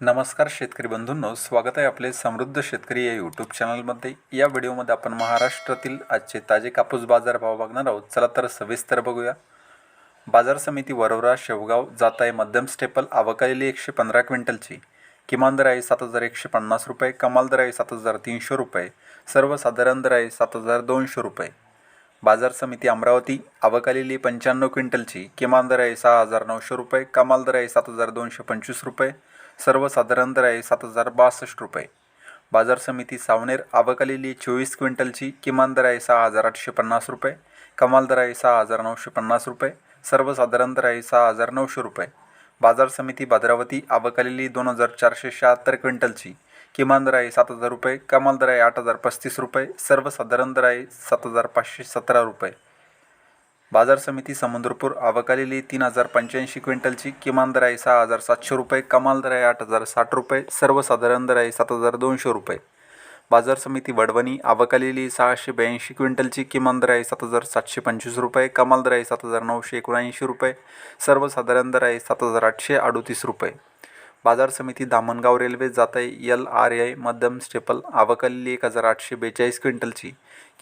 नमस्कार शेतकरी बंधूंनो स्वागत आहे आपले समृद्ध शेतकरी या यूट्यूब चॅनलमध्ये या व्हिडिओमध्ये आपण महाराष्ट्रातील आजचे ताजे कापूस बाजार भाव बघणार आहोत. चला तर सविस्तर बघूया. बाजार समिती वरोरा शेवगाव जात आहे मध्यम स्टेपल आवकलेली एकशे पंधरा क्विंटलची किमान दर आहे सात हजार एकशे पन्नास रुपये कमाल दर आहे सात हजार तीनशे रुपये सर्वसाधारण दर आहे सात हजार दोनशे रुपये. बाजार समिती अमरावती आवक पंच्याण्णव क्विंटलची किमान दर आहे सहा हजार नऊशे रुपये कमाल दर आहे सात हजार दोनशे पंचवीस रुपये सर्वसाधारण दर आहे सात हजार बासष्ट रुपये. बाजार समिती सावनेर आवक चोवीस क्विंटलची किमान दर आहे सहा हजार आठशे पन्नास रुपये कमाल दर आहे सहा हजार नऊशे पन्नास रुपये सर्वसाधारण दर आहे सहा हजार नऊशे रुपये. बाजार समिती भद्रावती आवक दोन हजार चारशे शहात्तर क्विंटलची किमान दर आहे सात हजार रुपये कमाल दर आहे आठ हजार पस्तीस रुपये सर्वसाधारण दर आहे सात हजार पाचशे सतरा रुपये. बाजार समिती समुद्रपूर आवकालेली तीन हजार पंच्याऐंशी क्विंटलची किमान दर आहे सहा हजार सातशे रुपये कमाल दर आहे आठ हजार साठ रुपये सर्वसाधारण दर आहे सात हजार दोनशे रुपये. बाजार समिती वडवणी आवकालेली सहाशे ब्याऐंशी क्विंटलची किमान दर आहे सात हजार सातशे पंचवीस रुपये कमाल दर आहे सात हजार नऊशे एकोणऐंशी रुपये सर्वसाधारण दर आहे सात हजार आठशे अडोतीस रुपये. बाजार समिती दामणगाव रेल्वे जात आहे एल आर आय मध्यम स्टेपल. आवकल्ली एक हजार आठशे बेचाळीस क्विंटलची.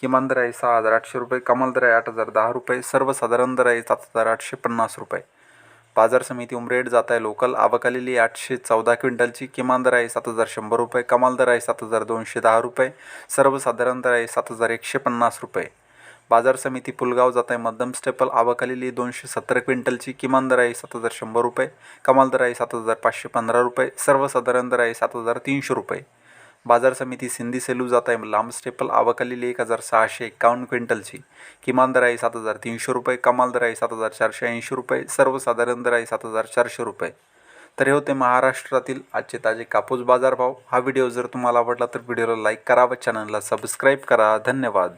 किमान दर आहे सहा हजार आठशे रुपये कमाल दर आहे आठ हजार दहा रुपये सर्वसाधारण दर आहे सात हजार आठशे पन्नास रुपये. बाजार समिती उमरेड जात आहे लोकल. आवकलेली आठशे चौदा क्विंटलची किमान दर आहे सात हजार शंभर रुपये कमाल दर आहे सात हजार दोनशे दहा रुपये सर्वसाधारण दर आहे सात हजार एकशे पन्नास रुपये. बाजार समिती पुलगाव जात आहे मध्यम स्टेपल आवाखालीली दोनशे सत्तर क्विंटलची किमान दर आहे सात हजार शंभर रुपये कमाल दर आहे सात हजार पाचशे पंधरा रुपये सर्वसाधारण दर आहे सात हजार तीनशे रुपये. बाजार समिती सिंधी सेलू जात आहे लांब स्टेपल आवाखालीली एक हजार सहाशे एकावन्न क्विंटलची किमान दर आहे सात हजार तीनशे रुपये कमाल दर आहे सात हजार चारशे ऐंशी रुपये सर्वसाधारण दर आहे सात हजार चारशे रुपये. तर हे होते महाराष्ट्रातील आजचे ताजे कापूस बाजारभाव. हा व्हिडिओ जर तुम्हाला आवडला तर व्हिडिओला लाईक करा व चॅनलला सबस्क्राईब करा. धन्यवाद.